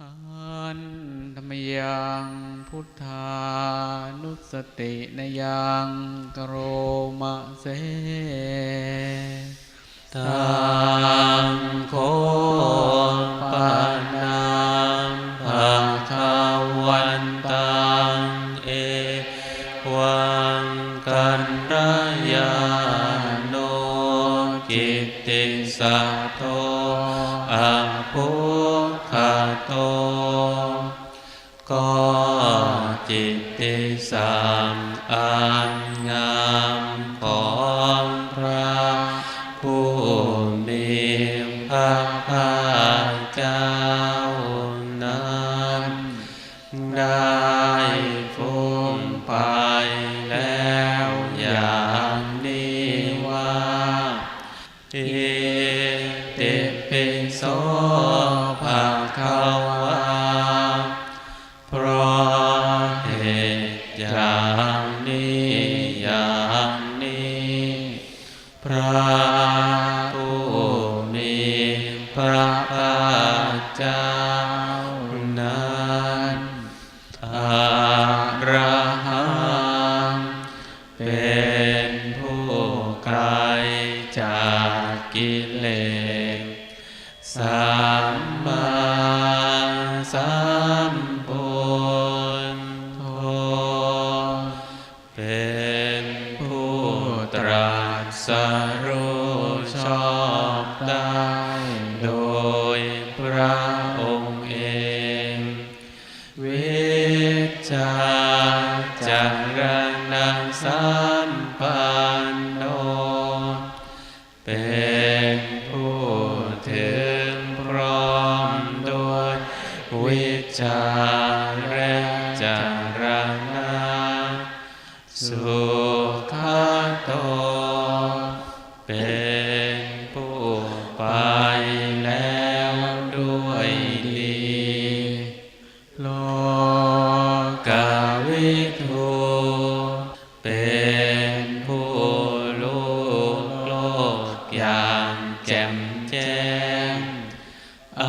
อันธรรมยังพุทธานุสตินยังกโรมะเสตังโคปะนังภะคะวันตังเอวังกันรยาโนกิตติสัตโตอะภุค อันงามของพระผู้มีพระภาคเจ้านั้นได้ฟุ้งไปแล้วอย่างนี้ว่าอิติปิโสภะคะวา ผู้มีพระภาคเจ้านั้นอาระหังเป็นผู้ไกลจากกิเลสสัมมา ตรัสรู้ชอบได้โดยพระองค์เอง วิชาจารณสัมปันโน เป็นผู้ถึงพร้อมด้วยวิชาและจารณะสุข โต เป็นผู้ไปแล้วด้วยดี โลกาวิทูเป็นผู้รู้โลกอย่างแจ่มแจ้งอ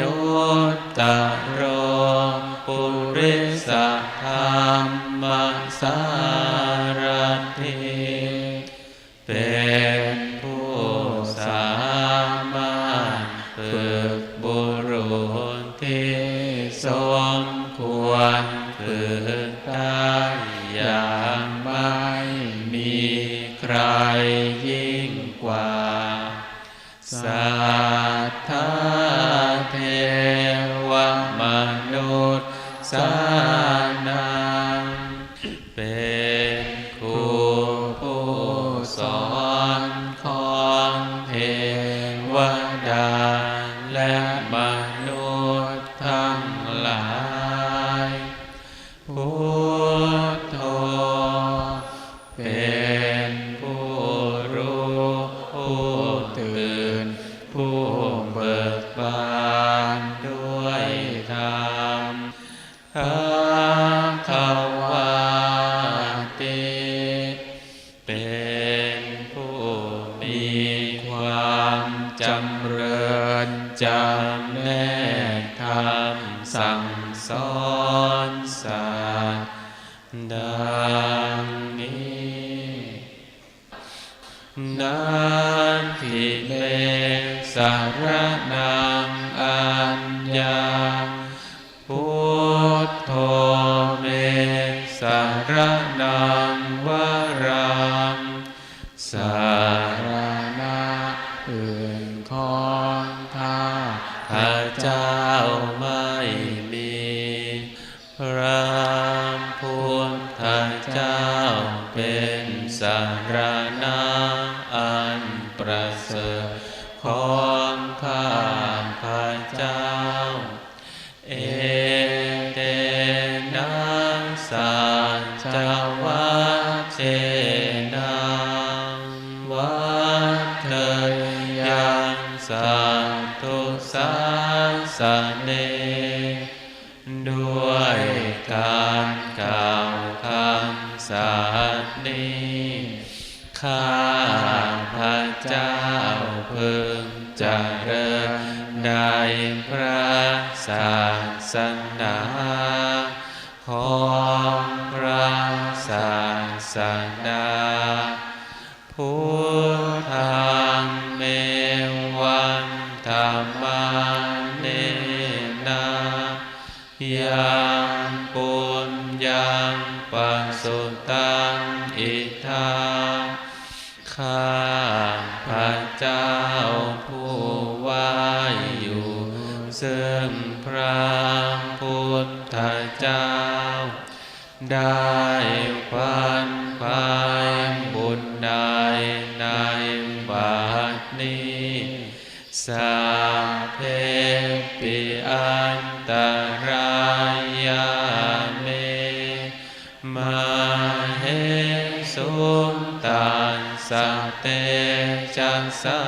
นุตตรปุริสธรรมสา วรฝึกได้อย่างไม่มีใครยิ่งกว่า สัทธาเทวมนุษย์สานังเป็นครูผู้สอนของเทวดาและมนุษย์ทั้งหลายำแนกธรรมสั่งสอนสัตว์ดังนี้นาทิเมสารนังอัญญาพุทโธเมสารนังวรังสารณะอื่นของข้าพระเจ้าไม่มี พระพุทธเจ้าเป็นสารณะอันประเสริฐของข้าพระเจ้า เอเตนะสัจวัเชนะวัฏเทยังสัตตุสา สเน ด้วยการกล่าวคำสัตย์นี้ข้าพระเจ้าเพึงเจริญได้พระศาสนาของพระศาสดาพุ ข้าพระเจ้าผู้ว่าอยู่ ซึ่งพระพุทธเจ้า ได้ควันภายบุญใดในบัดนี้สา เตจัสสา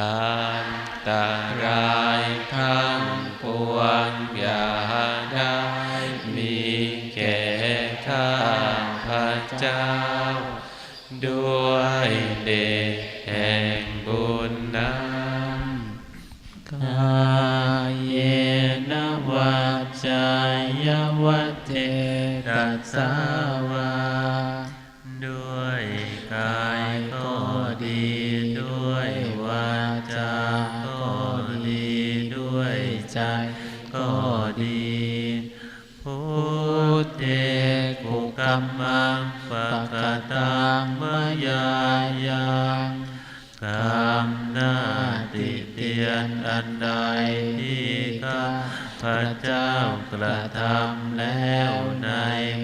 อันตรายทั้งปวงอย่าได้มีแก่ข้าพระเจ้า ด้วยเดชแห่งบุญนั้นกายเยนวัจจายวัตเทตัสสาวาด้วย กายก็ดีด้วยวาจาก็ดีด้วยใจก็ดีพุทเทกุกัมมังปะกตังมยายังกรรมหน้าติเตียนอันใดที่ข้าพระเจ้ากระทำแล้วใน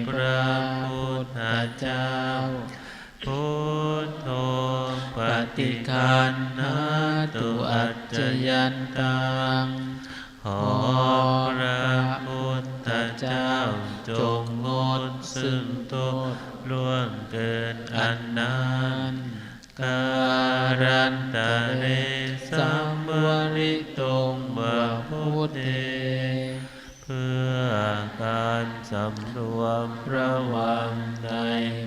พระพุทธเจ้า พุทโธปฏิคันนาตุอัจจยันตังขอพระพุทธเจ้าจงงดซึ่งโทษล่วงเกินอันนั้นการันตะเรสัมวริตงบพุทเทเพื่อการสำรวมระวังใน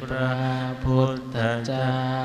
พระ 맞 아.